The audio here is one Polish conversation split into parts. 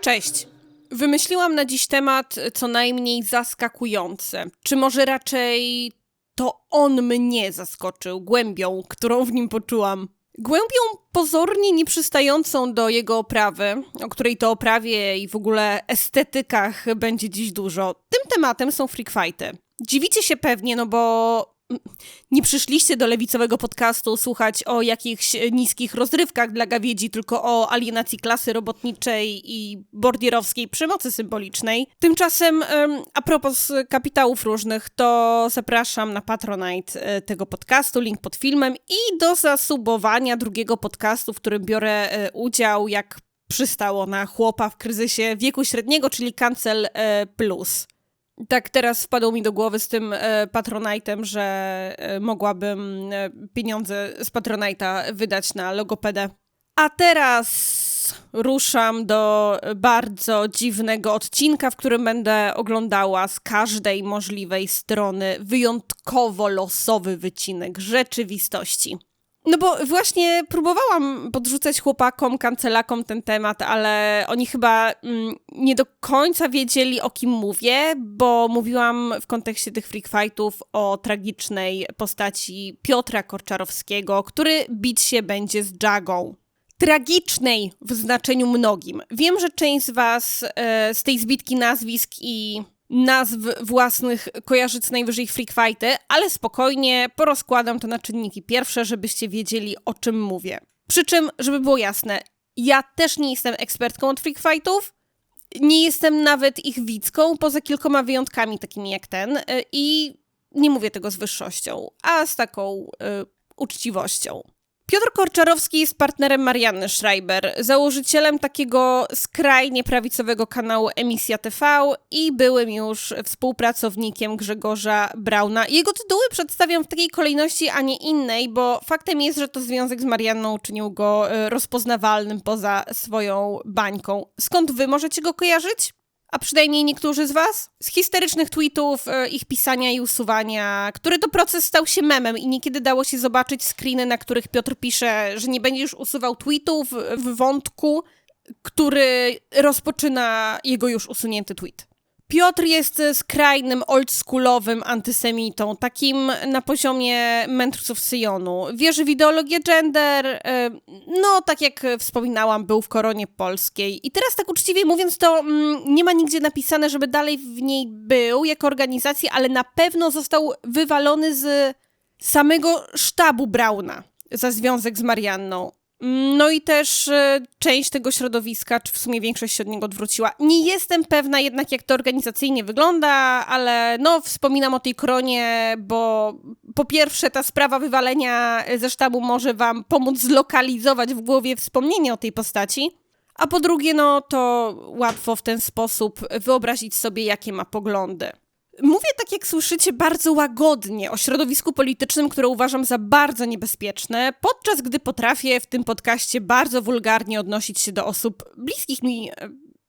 Cześć. Wymyśliłam na dziś temat co najmniej zaskakujący. Czy może raczej to on mnie zaskoczył głębią, którą w nim poczułam. Głębią pozornie nieprzystającą do jego oprawy, o której to oprawie i w ogóle estetykach będzie dziś dużo. Tym tematem są freak fighty. Dziwicie się pewnie, no bo nie przyszliście do lewicowego podcastu słuchać o jakichś niskich rozrywkach dla gawiedzi, tylko o alienacji klasy robotniczej i bordierowskiej przemocy symbolicznej. Tymczasem, a propos kapitałów różnych, to zapraszam na Patronite e, tego podcastu, link pod filmem i do zasubowania drugiego podcastu, w którym biorę e, udział, jak przystało na chłopa w kryzysie wieku średniego, czyli Cancel e, Plus tak teraz wpadło mi do głowy z tym e, Patronite'em, że e, mogłabym e, pieniądze z Patronite'a wydać na logopedę. A teraz ruszam do bardzo dziwnego odcinka, w którym będę oglądała z każdej możliwej strony wyjątkowo losowy wycinek rzeczywistości. No bo właśnie próbowałam podrzucać chłopakom, kancelakom ten temat, ale oni chyba mm, nie do końca wiedzieli o kim mówię, bo mówiłam w kontekście tych freak fightów o tragicznej postaci Piotra Korczarowskiego, który bić się będzie z Jagą. Tragicznej w znaczeniu mnogim. Wiem, że część z Was e, z tej zbitki nazwisk i nazw własnych kojarzy co najwyżej freak fighty, ale spokojnie porozkładam to na czynniki pierwsze, żebyście wiedzieli o czym mówię. Przy czym, żeby było jasne, ja też nie jestem ekspertką od freak fightów, nie jestem nawet ich widzką, poza kilkoma wyjątkami takimi jak ten y, i nie mówię tego z wyższością, a z taką y, uczciwością. Piotr Korczarowski jest partnerem Marianny Schreiber, założycielem takiego skrajnie prawicowego kanału Emisja TV i byłym już współpracownikiem Grzegorza Brauna. Jego tytuły przedstawiam w takiej kolejności, a nie innej, bo faktem jest, że to związek z Marianną uczynił go e, rozpoznawalnym poza swoją bańką. Skąd wy możecie go kojarzyć? A przynajmniej niektórzy z Was, z histerycznych tweetów, e, ich pisania i usuwania, który to proces stał się memem i niekiedy dało się zobaczyć screeny, na których Piotr pisze, że nie będzie już usuwał tweetów w wątku, który rozpoczyna jego już usunięty tweet. Piotr jest skrajnym, oldschoolowym antysemitą, takim na poziomie mędrców Syjonu. Wierzy w ideologię gender, e, no tak jak wspominałam, był w koronie polskiej. I teraz tak uczciwie mówiąc, to mm, nie ma nigdzie napisane, żeby dalej w niej był jako organizacji, ale na pewno został wywalony z samego sztabu Brauna za związek z Marianną. No i też e, część tego środowiska, czy w sumie większość się od niego odwróciła. Nie jestem pewna jednak, jak to organizacyjnie wygląda, ale no wspominam o tej kronie, bo po pierwsze ta sprawa wywalenia ze sztabu może wam pomóc zlokalizować w głowie wspomnienie o tej postaci. A po drugie, no to łatwo w ten sposób wyobrazić sobie, jakie ma poglądy. Mówię tak, jak słyszycie, bardzo łagodnie o środowisku politycznym, które uważam za bardzo niebezpieczne, podczas gdy potrafię w tym podcaście bardzo wulgarnie odnosić się do osób bliskich mi e,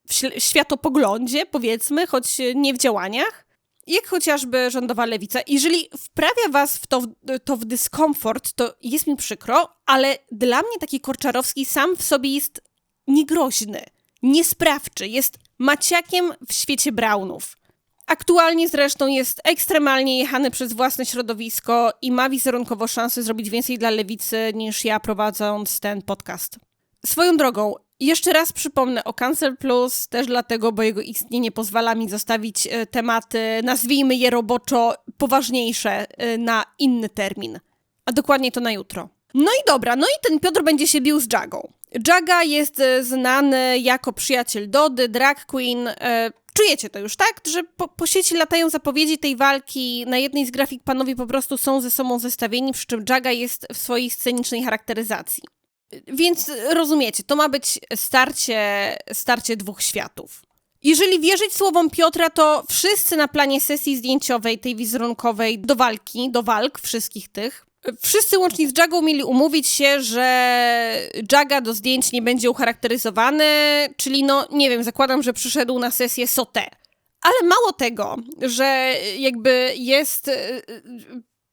w światopoglądzie, powiedzmy, choć nie w działaniach. Jak chociażby rządowa lewica. Jeżeli wprawia was w to, to w dyskomfort, to jest mi przykro, ale dla mnie taki Korczarowski sam w sobie jest niegroźny, niesprawczy, jest maciakiem w świecie Brownów. Aktualnie zresztą jest ekstremalnie jechany przez własne środowisko i ma wizerunkowo szansę zrobić więcej dla lewicy niż ja prowadząc ten podcast. Swoją drogą, jeszcze raz przypomnę o Cancel Plus, też dlatego, bo jego istnienie pozwala mi zostawić e, tematy, nazwijmy je roboczo, poważniejsze e, na inny termin. A dokładnie to na jutro. No i dobra, no i ten Piotr będzie się bił z Jagą. Jaga jest e, znany jako przyjaciel Dody, drag queen, czujecie to już, tak? Że po, po, sieci latają zapowiedzi tej walki. Na jednej z grafik panowie po prostu są ze sobą zestawieni, przy czym Jaga jest w swojej scenicznej charakteryzacji. Więc rozumiecie, to ma być starcie, starcie dwóch światów. Jeżeli wierzyć słowom Piotra, to wszyscy na planie sesji zdjęciowej, tej wizerunkowej, do walki, do walk wszystkich tych, Wszyscy łącznie z Jagą mieli umówić się, że Jaga do zdjęć nie będzie ucharakteryzowany, czyli no nie wiem, zakładam, że przyszedł na sesję Sote. Ale mało tego, że jakby jest y, y,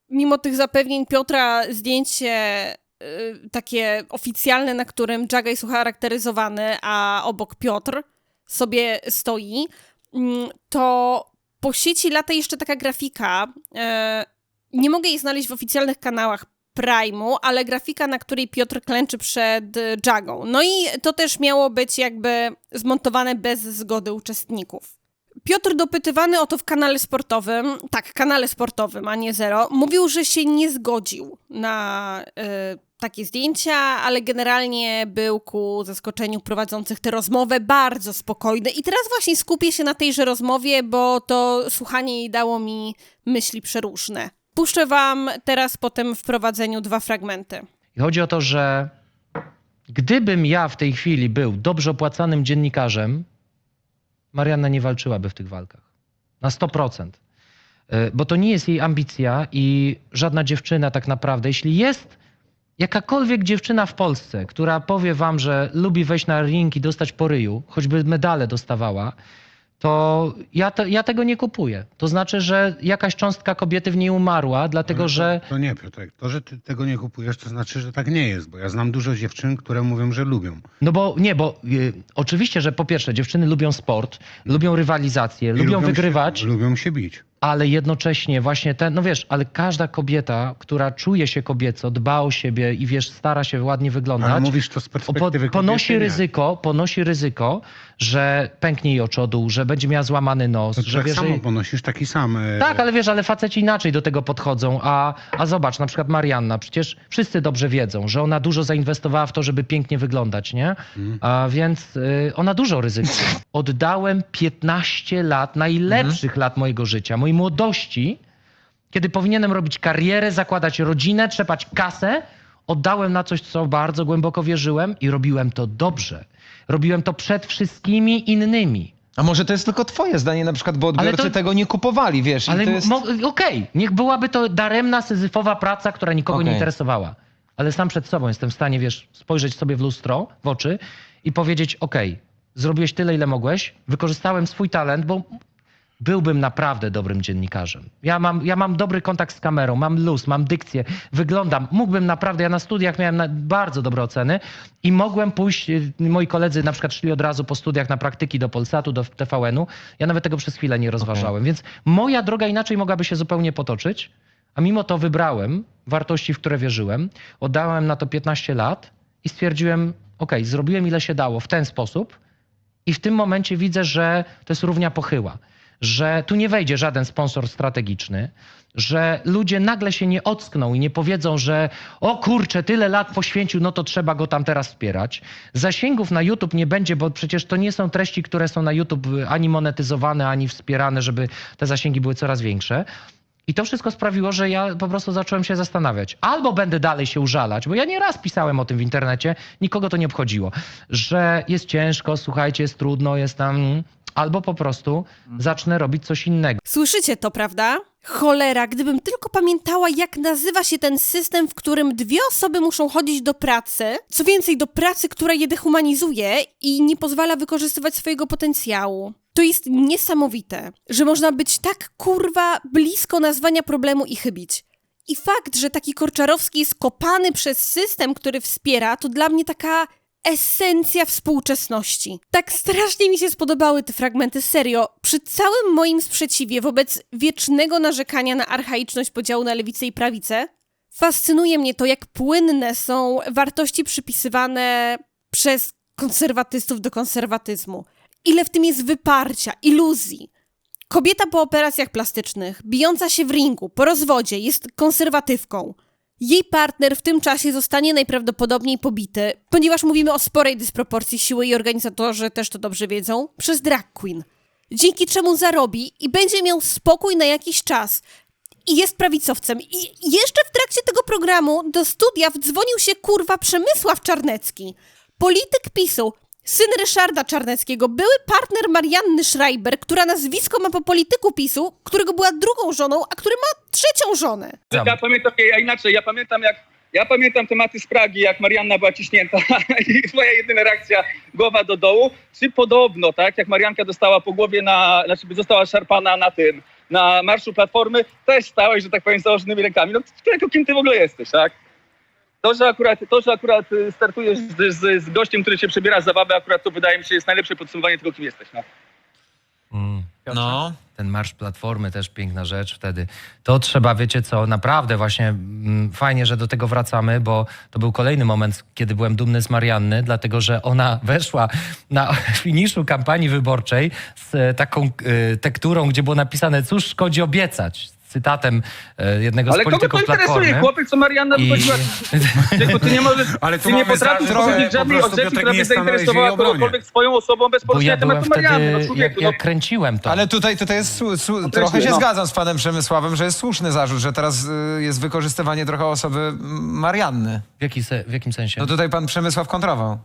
mimo tych zapewnień Piotra zdjęcie y, takie oficjalne, na którym Jaga jest ucharakteryzowany, a obok Piotr sobie stoi, mm, to po sieci lata jeszcze taka grafika. Nie mogę jej znaleźć w oficjalnych kanałach Prime'u, ale grafika, na której Piotr klęczy przed Jagą. No i to też miało być jakby zmontowane bez zgody uczestników. Piotr dopytywany o to w kanale sportowym, tak, kanale sportowym, a nie zero, mówił, że się nie zgodził na y, takie zdjęcia, ale generalnie był ku zaskoczeniu prowadzących tę rozmowę bardzo spokojny. I teraz właśnie skupię się na tejże rozmowie, bo to słuchanie jej dało mi myśli przeróżne. Puszczę wam teraz po tym wprowadzeniu dwa fragmenty. Chodzi o to, że gdybym ja w tej chwili był dobrze opłacanym dziennikarzem, Marianna nie walczyłaby w tych walkach. Na 100%. Y, Bo to nie jest jej ambicja i żadna dziewczyna tak naprawdę, jeśli jest jakakolwiek dziewczyna w Polsce, która powie wam, że lubi wejść na ring i dostać po ryju, choćby medale dostawała, to ja, te, ja tego nie kupuję. To znaczy, że jakaś cząstka kobiety w niej umarła, dlatego Ale że... To, to nie, Piotrek. To, że ty tego nie kupujesz, to znaczy, że tak nie jest, bo ja znam dużo dziewczyn, które mówią, że lubią. No bo nie, bo y, oczywiście, że po pierwsze dziewczyny lubią sport, lubią rywalizację, I lubią, wygrywać, Się, lubią się bić. Ale jednocześnie właśnie ten, no wiesz, ale każda kobieta, która czuje się kobieco, dba o siebie i wiesz, stara się ładnie wyglądać, Ale mówisz to z o, po, perspektywy ponosi kobiety, ryzyko, ponosi ryzyko, że pęknie jej oczodół, że będzie miała złamany nos, To że tak wiesz, samo ponosisz taki sam. e, Tak, ale wiesz, ale faceci inaczej do tego podchodzą, a, a zobacz, na przykład Marianna, przecież wszyscy dobrze wiedzą, że ona dużo zainwestowała w to, żeby pięknie wyglądać, nie? Mhm. A więc y, ona dużo ryzykuje. Oddałem 15 lat, najlepszych lat mojego życia, mojej młodości, kiedy powinienem robić karierę, zakładać rodzinę, trzepać kasę, oddałem na coś, co bardzo głęboko wierzyłem i robiłem to dobrze. Robiłem to przed wszystkimi innymi. A może to jest tylko twoje zdanie na przykład, bo odbiorcy to- tego nie kupowali, wiesz, Ale jest... okej, niech byłaby to daremna, syzyfowa praca, która nikogo nie Okej. interesowała. Ale sam przed sobą jestem w stanie, wiesz, spojrzeć sobie w lustro, w oczy i powiedzieć, okej, zrobiłeś tyle, ile mogłeś, wykorzystałem swój talent, bo byłbym naprawdę dobrym dziennikarzem. Ja mam, ja mam dobry kontakt z kamerą, mam luz, mam dykcję, wyglądam, mógłbym naprawdę, ja na studiach miałem bardzo dobre oceny i mogłem pójść, y, moi koledzy na przykład szli od razu po studiach na praktyki do Polsatu, do TVN-u, ja nawet tego przez chwilę nie rozważałem, więc moja droga inaczej mogłaby się zupełnie potoczyć, a mimo to wybrałem wartości, w które wierzyłem, oddałem na to 15 lat i stwierdziłem, ok, zrobiłem ile się dało w ten sposób, i w tym momencie widzę, że to jest równia pochyła, że tu nie wejdzie żaden sponsor strategiczny, że ludzie nagle się nie ockną i nie powiedzą, że o kurczę, tyle lat poświęcił, no to trzeba go tam teraz wspierać. Zasięgów na YouTube nie będzie, bo przecież to nie są treści, które są na YouTube ani monetyzowane, ani wspierane, żeby te zasięgi były coraz większe. I to wszystko sprawiło, że ja po prostu zacząłem się zastanawiać. Albo będę dalej się użalać, bo ja nie raz pisałem o tym w internecie, nikogo to nie obchodziło, że jest ciężko, słuchajcie, jest trudno, jest tam. Albo po prostu zacznę robić coś innego. Słyszycie to, prawda? Cholera, gdybym tylko pamiętała, jak nazywa się ten system, w którym dwie osoby muszą chodzić do pracy, co więcej, do pracy, która je dehumanizuje i nie pozwala wykorzystywać swojego potencjału. To jest niesamowite, że można być tak kurwa blisko nazwania problemu i chybić. I fakt, że taki Korczarowski jest kopany przez system, który wspiera, to dla mnie taka esencja współczesności. Tak strasznie mi się spodobały te fragmenty, serio. Przy całym moim sprzeciwie wobec wiecznego narzekania na archaiczność podziału na lewicę i prawicę, fascynuje mnie to, jak płynne są wartości przypisywane przez konserwatystów do konserwatyzmu. Ile w tym jest wyparcia, iluzji. Kobieta po operacjach plastycznych, bijąca się w ringu, po rozwodzie, jest konserwatywką. Jej partner w tym czasie zostanie najprawdopodobniej pobity, ponieważ mówimy o sporej dysproporcji siły i organizatorzy też to dobrze wiedzą, przez drag queen. Dzięki czemu zarobi i będzie miał spokój na jakiś czas. I jest prawicowcem. I jeszcze w trakcie tego programu do studia wdzwonił się kurwa Przemysław Czarnecki. Polityk PiSu, syn Ryszarda Czarneckiego, były partner Marianny Schreiber, która nazwisko ma po polityku PiSu, którego była drugą żoną, a który ma trzecią żonę. Ja pamiętam, ja inaczej, ja pamiętam jak Ja pamiętam tematy z Pragi, jak Marianna była ciśnięta i moja jedyna reakcja głowa do dołu. Czy podobno, tak, jak Marianka dostała po głowie na, znaczy została szarpana na tym, na marszu Platformy, też stałeś, że tak powiem, z założonymi rękami. No człowieku, kim ty w ogóle jesteś, tak? To, że akurat, to, że akurat y, startujesz z, z, z gościem, który cię przebiera z zabawy, akurat to wydaje mi się jest najlepsze podsumowanie tego, kim jesteś. No. Piotrze? No. Ten marsz Platformy też piękna rzecz wtedy. To trzeba, wiecie co, naprawdę właśnie mm, fajnie, że do tego wracamy, bo to był kolejny moment, kiedy byłem dumny z Marianny, dlatego że ona weszła na finiszu kampanii wyborczej z e, taką e, tekturą, gdzie było napisane, cóż szkodzi obiecać, z cytatem e, jednego Ale z kogo to polityków interesuje? Platformy. Chłopiec, co Marianna I... wychodziła. Ty nie możesz, Ale ty nie potrafisz powiedzieć po żadnej prostu od rzeczy, Piotrek która nie by zainteresowała kogokolwiek swoją osobą bez poruszenia ja tematu Marianny. No człowieku, jak, no. jak kręciłem to. Ale tutaj, tutaj jest, su, su, trochę się no. zgadzam z panem Przemysławem, że jest słuszny zarzut, że teraz y, jest wykorzystywanie trochę osoby Marianny. W, jaki se, w jakim sensie? No tutaj pan Przemysław kontrował.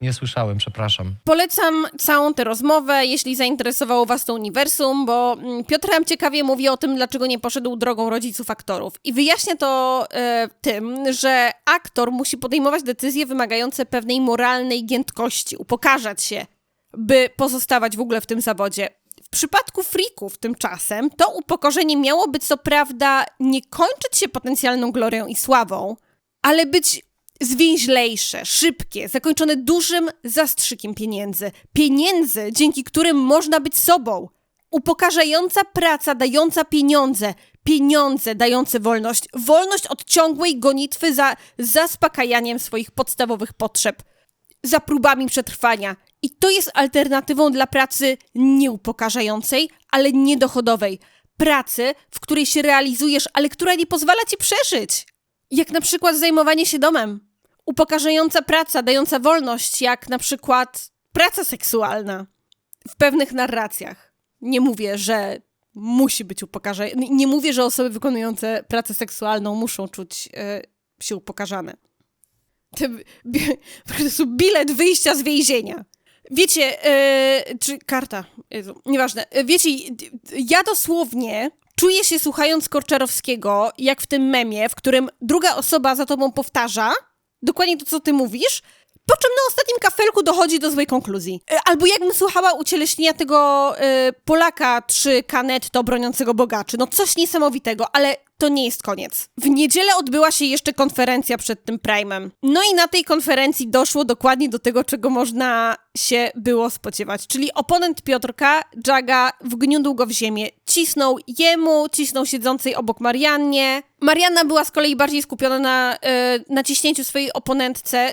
Nie słyszałem, przepraszam. Polecam całą tę rozmowę, jeśli zainteresowało Was to uniwersum, bo mm, Piotr ciekawie mówi o tym, dlaczego nie poszedł drogą rodziców aktorów. I wyjaśnia to e, tym, że aktor musi podejmować decyzje wymagające pewnej moralnej giętkości, upokarzać się, by pozostawać w ogóle w tym zawodzie. W przypadku frików tymczasem to upokorzenie miałoby co prawda nie kończyć się potencjalną glorią i sławą, ale być zwięźlejsze, szybkie, zakończone dużym zastrzykiem pieniędzy. Pieniędzy, dzięki którym można być sobą. Upokarzająca praca dająca pieniądze. Pieniądze dające wolność. Wolność od ciągłej gonitwy za zaspokajaniem swoich podstawowych potrzeb. Za próbami przetrwania. I to jest alternatywą dla pracy nieupokarzającej, ale niedochodowej. Pracy, w której się realizujesz, ale która nie pozwala ci przeżyć. Jak na przykład zajmowanie się domem. Upokarzająca praca, dająca wolność, jak na przykład praca seksualna. W pewnych narracjach. Nie mówię, że musi być upokarzająca. Nie mówię, że osoby wykonujące pracę seksualną muszą czuć e, się upokarzane. To po prostu bilet wyjścia z więzienia. Wiecie, e, czy karta, Jezu, nieważne. E, Wiecie, ja dosłownie czuję się słuchając Korczarowskiego, jak w tym memie, w którym druga osoba za tobą powtarza dokładnie to, co ty mówisz, po czym na ostatnim kafelku dochodzi do złej konkluzji. E, Albo jakbym słuchała ucieleśnienia tego e, Polaka 3 kanetto broniącego bogaczy. No coś niesamowitego, ale to nie jest koniec. W niedzielę odbyła się jeszcze konferencja przed tym Prime'em. No i na tej konferencji doszło dokładnie do tego, czego można się było spodziewać. Czyli oponent Piotrka, Jaga, wgniódł go w ziemię. Cisnął jemu, cisnął siedzącej obok Mariannie. Marianna była z kolei bardziej skupiona na e, naciśnięciu swojej oponentce,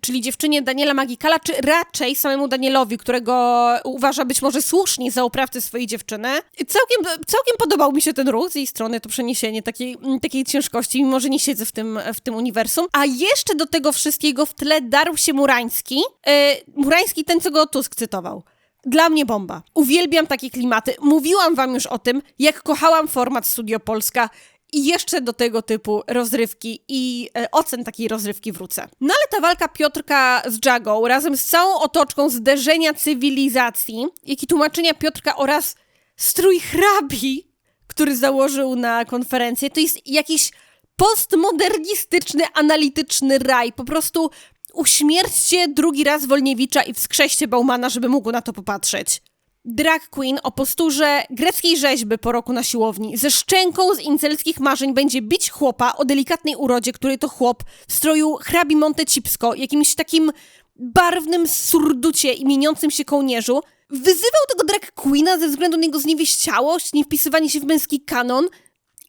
czyli dziewczynie Daniela Magikala, czy raczej samemu Danielowi, którego uważa być może słusznie za oprawcę swojej dziewczyny. Całkiem, całkiem podobał mi się ten ruch z jej strony, to przeniesienie takiej, takiej ciężkości, mimo że nie siedzę w tym, w tym uniwersum. A jeszcze do tego wszystkiego w tle darł się Murański. Yy, Murański ten, co go Tusk cytował. Dla mnie bomba. Uwielbiam takie klimaty. Mówiłam wam już o tym, jak kochałam format Studio Polska i jeszcze do tego typu rozrywki i e, ocen takiej rozrywki wrócę. No ale ta walka Piotrka z Jagą razem z całą otoczką zderzenia cywilizacji, jak i tłumaczenia Piotrka oraz strój hrabi, który założył na konferencję, to jest jakiś postmodernistyczny, analityczny raj. Po prostu uśmierćcie drugi raz Wolniewicza i wskrzeście Baumana, żeby mógł na to popatrzeć. Drag queen o posturze greckiej rzeźby po roku na siłowni, ze szczęką z incelskich marzeń będzie bić chłopa o delikatnej urodzie, który to chłop w stroju hrabi Montecipsko, jakimś takim barwnym surducie i mieniącym się kołnierzu. Wyzywał tego drag queena ze względu na jego zniewieściałość, nie wpisywanie się w męski kanon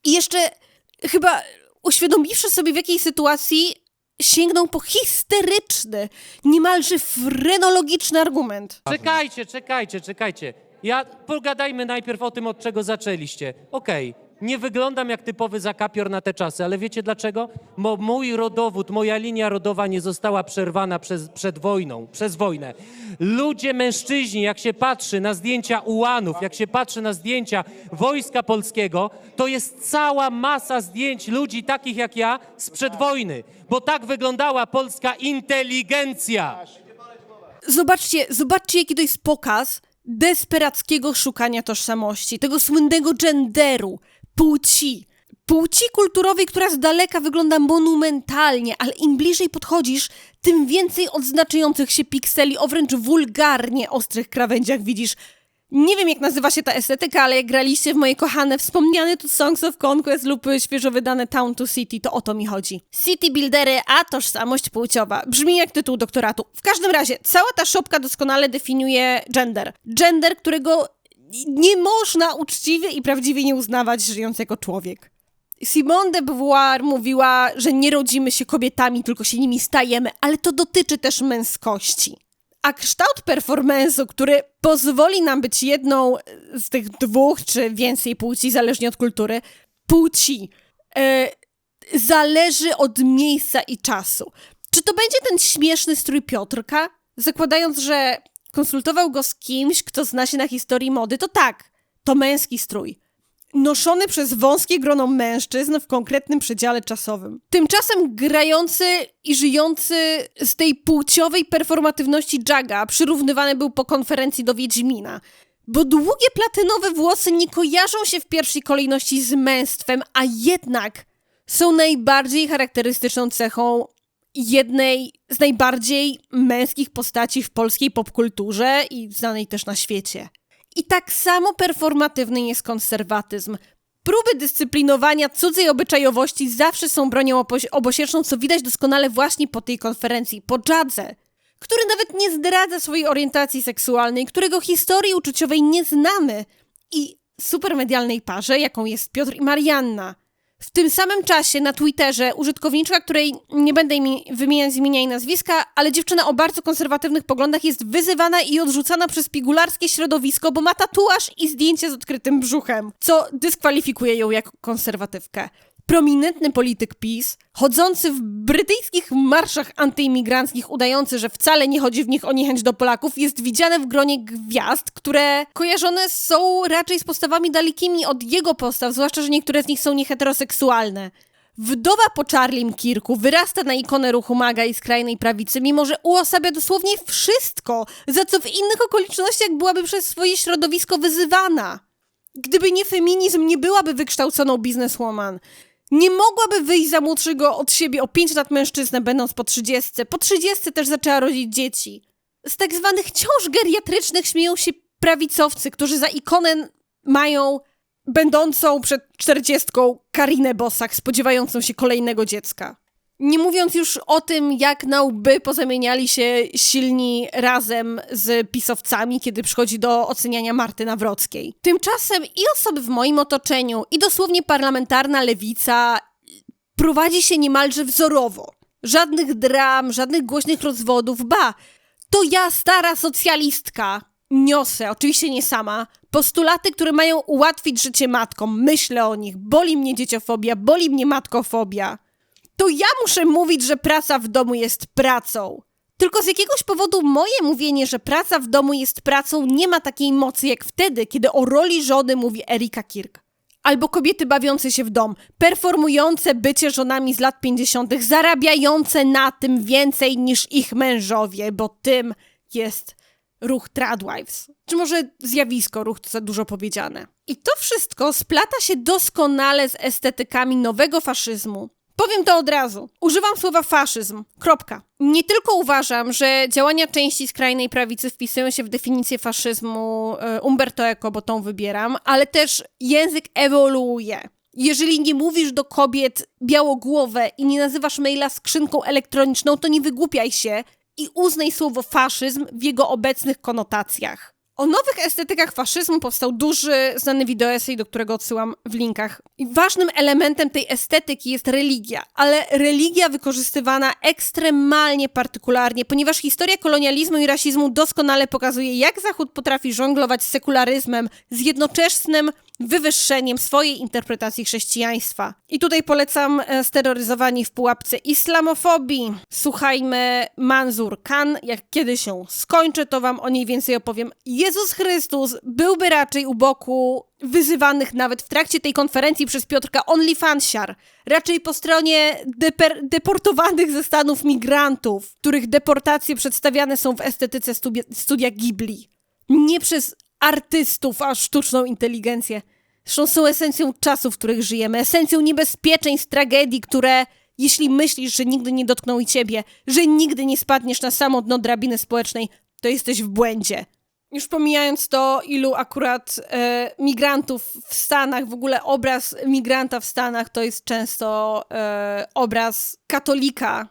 i jeszcze chyba uświadomiwszy sobie w jakiej sytuacji sięgnął po histeryczny, niemalże frenologiczny argument. Czekajcie, czekajcie, czekajcie. Ja pogadajmy najpierw o tym, od czego zaczęliście. Okej, nie wyglądam jak typowy zakapior na te czasy, ale wiecie dlaczego? Bo mój rodowód, moja linia rodowa nie została przerwana przez, przed wojną, przez wojnę. Ludzie, mężczyźni, jak się patrzy na zdjęcia ułanów, jak się patrzy na zdjęcia Wojska Polskiego, to jest cała masa zdjęć ludzi takich jak ja sprzed wojny. Bo tak wyglądała polska inteligencja. Zobaczcie, zobaczcie, jaki to jest pokaz desperackiego szukania tożsamości, tego słynnego genderu, płci. Płci kulturowej, która z daleka wygląda monumentalnie, ale im bliżej podchodzisz, tym więcej odznaczających się pikseli o wręcz wulgarnie ostrych krawędziach widzisz. Nie wiem, jak nazywa się ta estetyka, ale jak graliście w moje kochane wspomniane tu Songs of Conquest lub świeżo wydane Town to City, to o to mi chodzi. City Buildery, a tożsamość płciowa. Brzmi jak tytuł doktoratu. W każdym razie, cała ta szopka doskonale definiuje gender. Gender, którego nie można uczciwie i prawdziwie nie uznawać żyjąc jako człowiek. Simone de Beauvoir mówiła, że nie rodzimy się kobietami, tylko się nimi stajemy, ale to dotyczy też męskości. A kształt performance'u, który pozwoli nam być jedną z tych dwóch czy więcej płci, zależnie od kultury, płci, e, zależy od miejsca i czasu. Czy to będzie ten śmieszny strój Piotrka? Zakładając, że konsultował go z kimś, kto zna się na historii mody, to tak, to męski strój. Noszony przez wąskie grono mężczyzn w konkretnym przedziale czasowym. Tymczasem grający i żyjący z tej płciowej performatywności Jaga przyrównywany był po konferencji do Wiedźmina. Bo długie platynowe włosy nie kojarzą się w pierwszej kolejności z męstwem, a jednak są najbardziej charakterystyczną cechą jednej z najbardziej męskich postaci w polskiej popkulturze i znanej też na świecie. I tak samo performatywny jest konserwatyzm. Próby dyscyplinowania cudzej obyczajowości zawsze są bronią opo- obosieczną, co widać doskonale właśnie po tej konferencji, po Jadze, który nawet nie zdradza swojej orientacji seksualnej, którego historii uczuciowej nie znamy i supermedialnej parze, jaką jest Piotr i Marianna. W tym samym czasie na Twitterze użytkowniczka, której nie będę mi wymieniać imienia i nazwiska, ale dziewczyna o bardzo konserwatywnych poglądach jest wyzywana i odrzucana przez pigularskie środowisko, bo ma tatuaż i zdjęcie z odkrytym brzuchem, co dyskwalifikuje ją jako konserwatywkę. Prominentny polityk PiS, chodzący w brytyjskich marszach antyimigranckich, udający, że wcale nie chodzi w nich o niechęć do Polaków, jest widziany w gronie gwiazd, które kojarzone są raczej z postawami dalekimi od jego postaw, zwłaszcza, że niektóre z nich są nieheteroseksualne. Wdowa po Charlim Kirku wyrasta na ikonę ruchu maga i skrajnej prawicy, mimo że uosabia dosłownie wszystko, za co w innych okolicznościach byłaby przez swoje środowisko wyzywana. Gdyby nie feminizm, nie byłaby wykształconą bizneswoman. Nie mogłaby wyjść za młodszego od siebie o 5 lat mężczyznę, będąc po 30. Po 30 też zaczęła rodzić dzieci. Z tak zwanych ciąż geriatrycznych śmieją się prawicowcy, którzy za ikonę mają będącą przed 40 Karinę Bosak, spodziewającą się kolejnego dziecka. Nie mówiąc już o tym, jak na łby pozamieniali się silni razem z pisowcami, kiedy przychodzi do oceniania Marty Nawrockiej. Tymczasem i osoby w moim otoczeniu, i dosłownie parlamentarna lewica prowadzi się niemalże wzorowo. Żadnych dram, żadnych głośnych rozwodów, ba, to ja, stara socjalistka, niosę, oczywiście nie sama, postulaty, które mają ułatwić życie matkom. Myślę o nich, boli mnie dzieciofobia, boli mnie matkofobia to ja muszę mówić, że praca w domu jest pracą. Tylko z jakiegoś powodu moje mówienie, że praca w domu jest pracą, nie ma takiej mocy jak wtedy, kiedy o roli żony mówi Erika Kirk. Albo kobiety bawiące się w dom, performujące bycie żonami z lat 50., zarabiające na tym więcej niż ich mężowie, bo tym jest ruch Tradwives. Czy może zjawisko, ruch to za dużo powiedziane. I to wszystko splata się doskonale z estetykami nowego faszyzmu, Powiem to od razu. Używam słowa faszyzm. Kropka. Nie tylko uważam, że działania części skrajnej prawicy wpisują się w definicję faszyzmu e, Umberto Eco, bo tą wybieram, ale też język ewoluuje. Jeżeli nie mówisz do kobiet białogłowe i nie nazywasz maila skrzynką elektroniczną, to nie wygłupiaj się i uznaj słowo faszyzm w jego obecnych konotacjach. O nowych estetykach faszyzmu powstał duży, znany wideoesej, do którego odsyłam w linkach. I ważnym elementem tej estetyki jest religia, ale religia wykorzystywana ekstremalnie partykularnie, ponieważ historia kolonializmu i rasizmu doskonale pokazuje, jak Zachód potrafi żonglować z sekularyzmem, z jednoczesnym wywyższeniem swojej interpretacji chrześcijaństwa. I tutaj polecam e, steroryzowani w pułapce islamofobii. Słuchajmy Manzur Khan. Jak kiedy się skończy, to wam o niej więcej opowiem. Jezus Chrystus byłby raczej u boku wyzywanych nawet w trakcie tej konferencji przez Piotrka OnlyFansiar. Raczej po stronie deportowanych ze Stanów migrantów, których deportacje przedstawiane są w estetyce studia, studia Ghibli. Nie przez artystów, a sztuczną inteligencję. Zresztą są esencją czasów, w których żyjemy, esencją niebezpieczeństw, tragedii, które, jeśli myślisz, że nigdy nie dotkną i ciebie, że nigdy nie spadniesz na samo dno drabiny społecznej, to jesteś w błędzie. Już pomijając to, ilu akurat e, migrantów w Stanach, w ogóle obraz migranta w Stanach to jest często e, obraz katolika,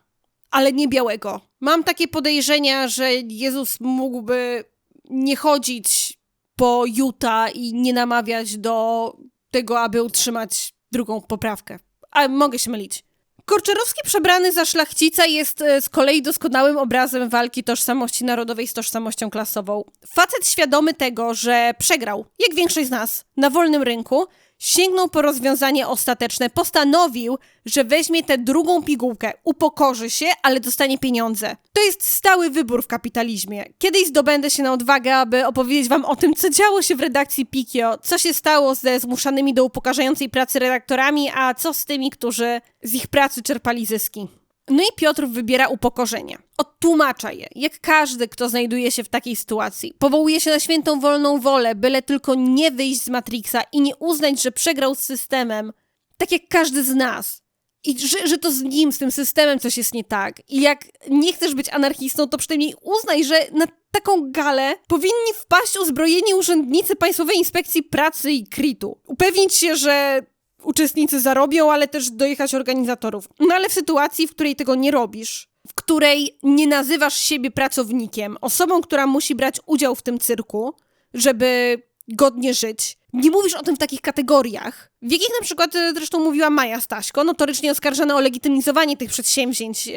ale nie białego. Mam takie podejrzenia, że Jezus mógłby nie chodzić po Utah i nie namawiać do tego, aby utrzymać drugą poprawkę. A mogę się mylić. Korczerowski przebrany za szlachcica jest e, z kolei doskonałym obrazem walki tożsamości narodowej z tożsamością klasową. Facet świadomy tego, że przegrał, jak większość z nas, na wolnym rynku, sięgnął po rozwiązanie ostateczne, postanowił, że weźmie tę drugą pigułkę, upokorzy się, ale dostanie pieniądze. To jest stały wybór w kapitalizmie. Kiedyś zdobędę się na odwagę, aby opowiedzieć wam o tym, co działo się w redakcji Pikio, co się stało ze zmuszanymi do upokarzającej pracy redaktorami, a co z tymi, którzy z ich pracy czerpali zyski. No i Piotr wybiera upokorzenie. Odtłumacza je, jak każdy, kto znajduje się w takiej sytuacji. Powołuje się na świętą wolną wolę, byle tylko nie wyjść z Matrixa i nie uznać, że przegrał z systemem, tak jak każdy z nas. I że, że to z nim, z tym systemem coś jest nie tak. I jak nie chcesz być anarchistą, to przynajmniej uznaj, że na taką galę powinni wpaść uzbrojeni urzędnicy Państwowej Inspekcji Pracy i KRIT-u. Upewnić się, że uczestnicy zarobią, ale też dojechać organizatorów. No ale w sytuacji, w której tego nie robisz, w której nie nazywasz siebie pracownikiem, osobą, która musi brać udział w tym cyrku, żeby godnie żyć, nie mówisz o tym w takich kategoriach, w jakich na przykład e, zresztą mówiła Maja Staśko, notorycznie oskarżana o legitymizowanie tych przedsięwzięć. E,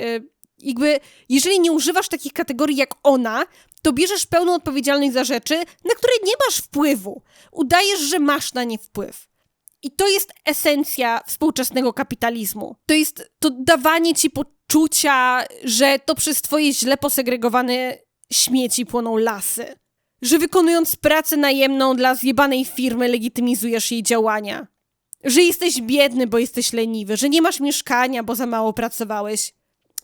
Jakby, jeżeli nie używasz takich kategorii jak ona, to bierzesz pełną odpowiedzialność za rzeczy, na które nie masz wpływu. Udajesz, że masz na nie wpływ. I to jest esencja współczesnego kapitalizmu. To jest to dawanie ci poczucia, że to przez twoje źle posegregowane śmieci płoną lasy. Że wykonując pracę najemną dla zjebanej firmy legitymizujesz jej działania. Że jesteś biedny, bo jesteś leniwy, że nie masz mieszkania, bo za mało pracowałeś.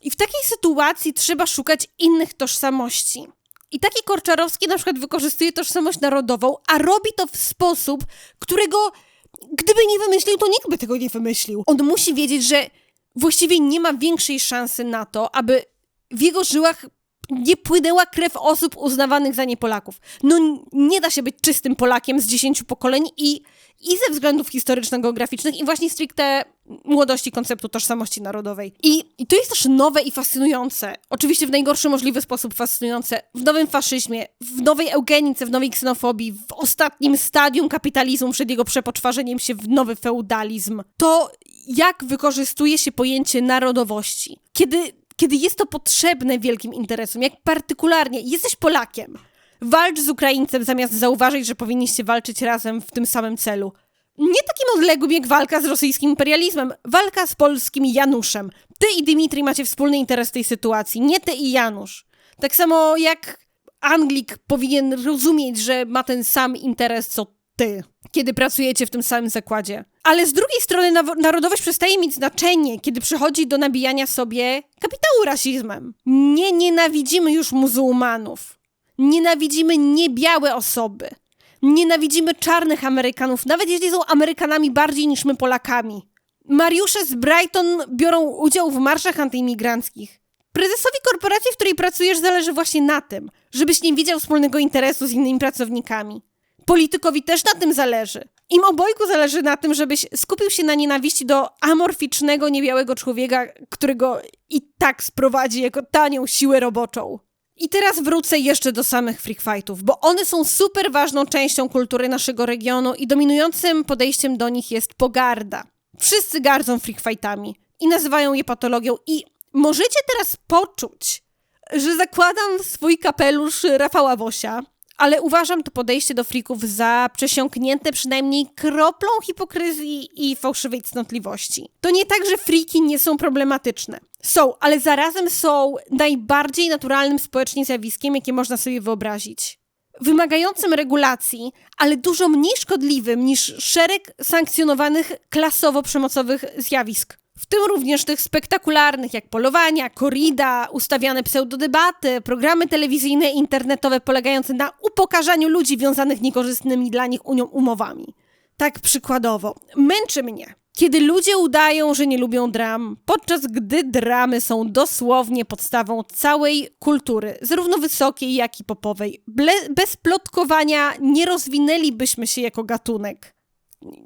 I w takiej sytuacji trzeba szukać innych tożsamości. I taki Korczarowski na przykład wykorzystuje tożsamość narodową, a robi to w sposób, którego gdyby nie wymyślił, to nikt by tego nie wymyślił. On musi wiedzieć, że właściwie nie ma większej szansy na to, aby w jego żyłach nie płynęła krew osób uznawanych za niepolaków. No nie da się być czystym Polakiem z dziesięciu pokoleń i, i ze względów historyczno-geograficznych i właśnie stricte młodości konceptu tożsamości narodowej. I, I to jest też nowe i fascynujące. Oczywiście w najgorszy możliwy sposób fascynujące. W nowym faszyzmie, w nowej eugenice, w nowej ksenofobii, w ostatnim stadium kapitalizmu przed jego przepoczwarzeniem się w nowy feudalizm. To jak wykorzystuje się pojęcie narodowości. Kiedy, kiedy jest to potrzebne wielkim interesom, jak partykularnie jesteś Polakiem, walcz z Ukraińcem zamiast zauważyć, że powinniście walczyć razem w tym samym celu. Nie takim odległym jak walka z rosyjskim imperializmem, walka z polskim Januszem. Ty i Dimitri macie wspólny interes w tej sytuacji, nie ty i Janusz. Tak samo jak Anglik powinien rozumieć, że ma ten sam interes co ty, kiedy pracujecie w tym samym zakładzie. Ale z drugiej strony narodowość przestaje mieć znaczenie, kiedy przychodzi do nabijania sobie kapitału rasizmem. Nie nienawidzimy już muzułmanów. Nienawidzimy niebiałe osoby. Nienawidzimy czarnych Amerykanów, nawet jeśli są Amerykanami bardziej niż my Polakami. Mariusze z Brighton biorą udział w marszach antyimigranckich. Prezesowi korporacji, w której pracujesz, zależy właśnie na tym, żebyś nie widział wspólnego interesu z innymi pracownikami. Politykowi też na tym zależy. Im obojgu zależy na tym, żebyś skupił się na nienawiści do amorficznego, niebiałego człowieka, którego i tak sprowadzi jako tanią siłę roboczą. I teraz wrócę jeszcze do samych freak fightów, bo one są super ważną częścią kultury naszego regionu i dominującym podejściem do nich jest pogarda. Wszyscy gardzą freak fightami i nazywają je patologią i możecie teraz poczuć, że zakładam swój kapelusz Rafała Wosia, ale uważam to podejście do frików za przesiąknięte przynajmniej kroplą hipokryzji i fałszywej cnotliwości. To nie tak, że friki nie są problematyczne. Są, ale zarazem są najbardziej naturalnym społecznie zjawiskiem, jakie można sobie wyobrazić. Wymagającym regulacji, ale dużo mniej szkodliwym niż szereg sankcjonowanych klasowo przemocowych zjawisk. W tym również tych spektakularnych jak polowania, korrida, ustawiane pseudodebaty, programy telewizyjne i internetowe polegające na upokarzaniu ludzi wiązanych niekorzystnymi dla nich unią umowami. Tak przykładowo, męczy mnie, kiedy ludzie udają, że nie lubią dram, podczas gdy dramy są dosłownie podstawą całej kultury, zarówno wysokiej, jak i popowej. Ble- bez plotkowania nie rozwinęlibyśmy się jako gatunek.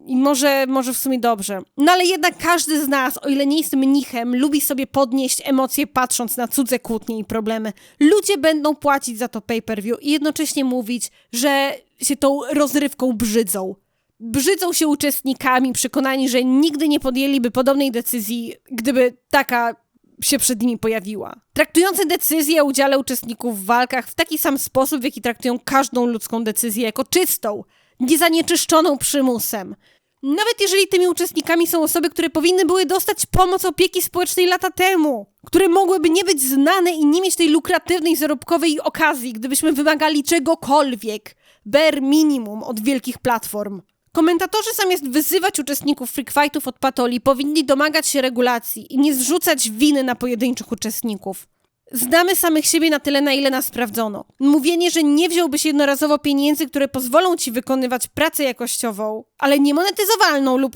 I może, może w sumie dobrze. No ale jednak każdy z nas, o ile nie jest mnichem, lubi sobie podnieść emocje patrząc na cudze kłótnie i problemy. Ludzie będą płacić za to pay-per-view i jednocześnie mówić, że się tą rozrywką brzydzą. Brzydzą się uczestnikami, przekonani, że nigdy nie podjęliby podobnej decyzji, gdyby taka się przed nimi pojawiła. Traktujący decyzję o udziale uczestników w walkach w taki sam sposób, w jaki traktują każdą ludzką decyzję jako czystą, niezanieczyszczoną przymusem. Nawet jeżeli tymi uczestnikami są osoby, które powinny były dostać pomoc opieki społecznej lata temu, które mogłyby nie być znane i nie mieć tej lukratywnej, zarobkowej okazji, gdybyśmy wymagali czegokolwiek, bare minimum od wielkich platform. Komentatorzy zamiast wyzywać uczestników freak od patoli, powinni domagać się regulacji i nie zrzucać winy na pojedynczych uczestników. Znamy samych siebie na tyle, na ile nas sprawdzono. Mówienie, że nie wziąłbyś jednorazowo pieniędzy, które pozwolą ci wykonywać pracę jakościową, ale niemonetyzowalną lub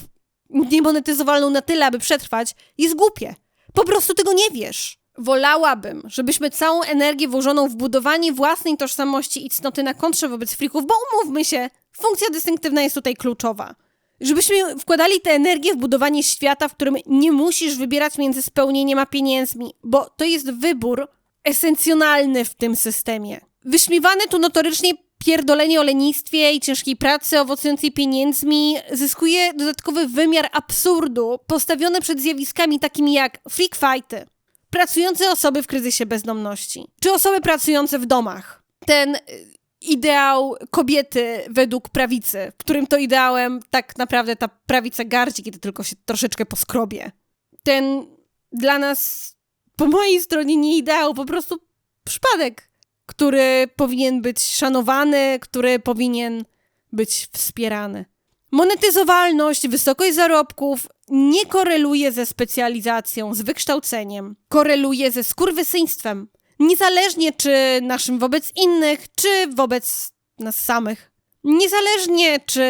niemonetyzowalną na tyle, aby przetrwać, jest głupie. Po prostu tego nie wiesz. Wolałabym, żebyśmy całą energię włożoną w budowanie własnej tożsamości i cnoty na kontrze wobec frików, bo umówmy się, funkcja dystynktywna jest tutaj kluczowa. Żebyśmy wkładali tę energię w budowanie świata, w którym nie musisz wybierać między spełnieniem a pieniędzmi, bo to jest wybór esencjonalny w tym systemie. Wyśmiewane tu notorycznie pierdolenie o lenistwie i ciężkiej pracy owocującej pieniędzmi zyskuje dodatkowy wymiar absurdu postawiony przed zjawiskami takimi jak freak fighty, pracujące osoby w kryzysie bezdomności, czy osoby pracujące w domach. Ten y, ideał kobiety według prawicy, którym to ideałem tak naprawdę ta prawica gardzi, kiedy tylko się troszeczkę poskrobie. Ten dla nas, po mojej stronie, nie ideał, po prostu przypadek, który powinien być szanowany, który powinien być wspierany. Monetyzowalność, wysokość zarobków nie koreluje ze specjalizacją, z wykształceniem. Koreluje ze skurwysyństwem. Niezależnie czy naszym wobec innych, czy wobec nas samych. Niezależnie czy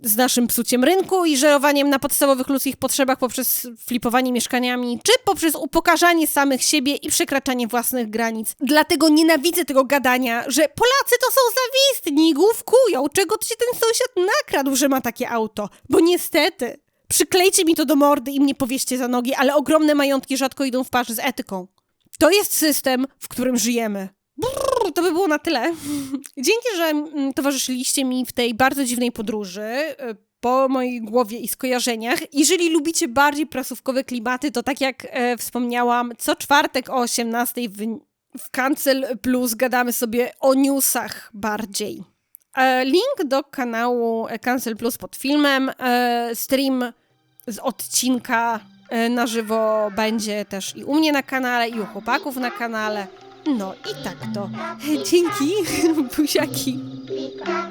z naszym psuciem rynku i żerowaniem na podstawowych ludzkich potrzebach poprzez flipowanie mieszkaniami, czy poprzez upokarzanie samych siebie i przekraczanie własnych granic. Dlatego nienawidzę tego gadania, że Polacy to są zawistni, główkują, czego ci ten sąsiad nakradł, że ma takie auto. Bo niestety, przyklejcie mi to do mordy i mnie powieście za nogi, ale ogromne majątki rzadko idą w parze z etyką. To jest system, w którym żyjemy. Brrr, to by było na tyle. Dzięki, że mm, towarzyszyliście mi w tej bardzo dziwnej podróży y, po mojej głowie i skojarzeniach. Jeżeli lubicie bardziej prasówkowe klimaty, to tak jak e, wspomniałam, co czwartek o 18 w, w Cancel Plus gadamy sobie o newsach bardziej. E, link do kanału Cancel Plus pod filmem. E, stream z odcinka E, na żywo będzie też i u mnie na kanale, i u chłopaków na kanale. No i tak to. Dzięki, buziaki. Pika,